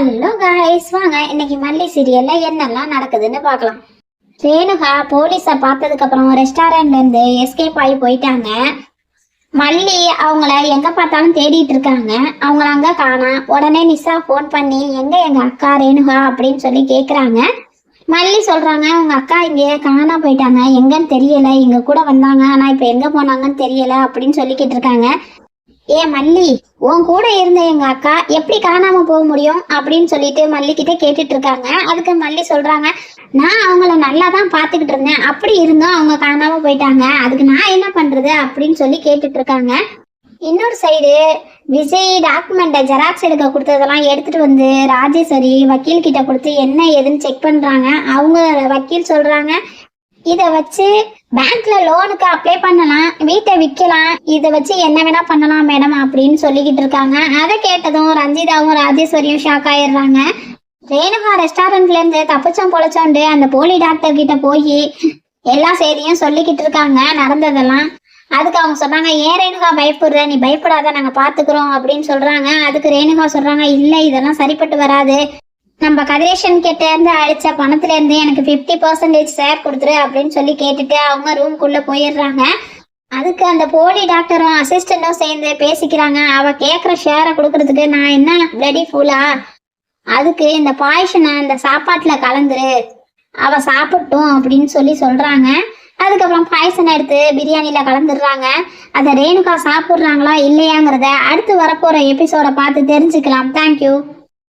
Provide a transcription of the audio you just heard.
guys. வாங்க இன்னைக்கு மல்லி சீரியல்ல என்னெல்லாம் நடக்குதுன்னு பார்க்கலாம். ரேணுகா போலீஸை பார்த்ததுக்கு அப்புறம் ரெஸ்டாரண்ட்ல இருந்து எஸ்கேப் ஆகி போயிட்டாங்க. மல்லி அவங்கள எங்க பார்த்தாலும் தேடிட்டு இருக்காங்க. அவங்கள அங்க காணா. உடனே நிஷா ஃபோன் பண்ணி எங்க எங்க அக்கா ரேணுகா? அப்படின்னு சொல்லி கேக்குறாங்க. மல்லி சொல்றாங்க உங்க அக்கா இங்கே காணா போயிட்டாங்க. எங்கன்னு தெரியல. எங்க கூட வந்தாங்க. ஆனா இப்ப எங்க போனாங்கன்னு தெரியல. அப்படின்னு சொல்லிக்கிட்டு இருக்காங்க ஏ மல்லி உன் கூட இருந்த எங்க அக்கா எப்படி காணாம போக முடியும் அப்படின்னு சொல்லிட்டு மல்லி கிட்ட கேட்டுட்டு இருக்காங்க. அதுக்கு மல்லி சொல்றாங்க நான் அவங்கள நல்லா தான் பாத்துக்கிட்டு இருந்தேன். அப்படி இருந்தும் அவங்க காணாம போயிட்டாங்க. அதுக்கு நான் என்ன பண்றது அப்படின்னு சொல்லி கேட்டுட்டு இருக்காங்க. இன்னொரு சைடு விஜய் டாக்குமெண்ட்டை ஜெராக்ஸ் எடுக்க கொடுத்ததெல்லாம் எடுத்துட்டு வந்து ராஜேஸ்வரி வக்கீல் கிட்ட கொடுத்து என்ன ஏதுன்னு செக் பண்றாங்க. அவங்க வக்கீல் சொல்றாங்க இதை வச்சு பேங்க்ல லோனுக்கு அப்ளை பண்ணலாம் வீட்டை விற்கலாம் இதை வச்சு என்ன வேணா பண்ணலாம் மேடம் அப்படின்னு சொல்லிக்கிட்டு இருக்காங்க. அதை கேட்டதும் ரஞ்சிதாவும் ராஜேஸ்வரியும் ஷாக் ஆயிடுறாங்க. ரேணுகா ரெஸ்டாரண்ட்ல இருந்து தப்பிச்சோம் பொழைச்சோண்டு அந்த போலி டாக்டர் கிட்ட போய் எல்லா செய்தியும் சொல்லிக்கிட்டு இருக்காங்க நடந்ததெல்லாம். அதுக்கு அவங்க சொன்னாங்க ஏன் ரேணுகா பயப்படுற? நீ பயப்படாத நாங்க பாத்துக்கிறோம் அப்படின்னு சொல்றாங்க. அதுக்கு ரேணுகா சொல்றாங்க இல்ல இதெல்லாம் சரிப்பட்டு வராது. நம்ம கதிரேஷன் கிட்ட இருந்து அழிச்ச பணத்துல இருந்து எனக்கு 50% பர்சன்டேஜ் ஷேர் கொடுத்துரு அப்படின்னு சொல்லி கேட்டுட்டு அவங்க ரூம்குள்ள போயிடுறாங்க. அதுக்கு அந்த போலி டாக்டரும் அசிஸ்டண்டும் சேர்ந்து பேசிக்கிறாங்க. அவ கேட்குற ஷேரை கொடுக்கறதுக்கு நான் என்ன பிளடி ஃபுல்லா அதுக்கு இந்த பாய்ஷனை இந்த சாப்பாட்டுல கலந்துரு. அவ சாப்பிட்டும் அப்படின்னு சொல்லி சொல்றாங்க. அதுக்கப்புறம் பாய்சன் எடுத்து பிரியாணியில கலந்துடுறாங்க. அதை ரேணுகா சாப்பிட்றாங்களா இல்லையாங்கிறத அடுத்து வரப்போற எபிசோட பார்த்து தெரிஞ்சுக்கலாம். தேங்க்யூ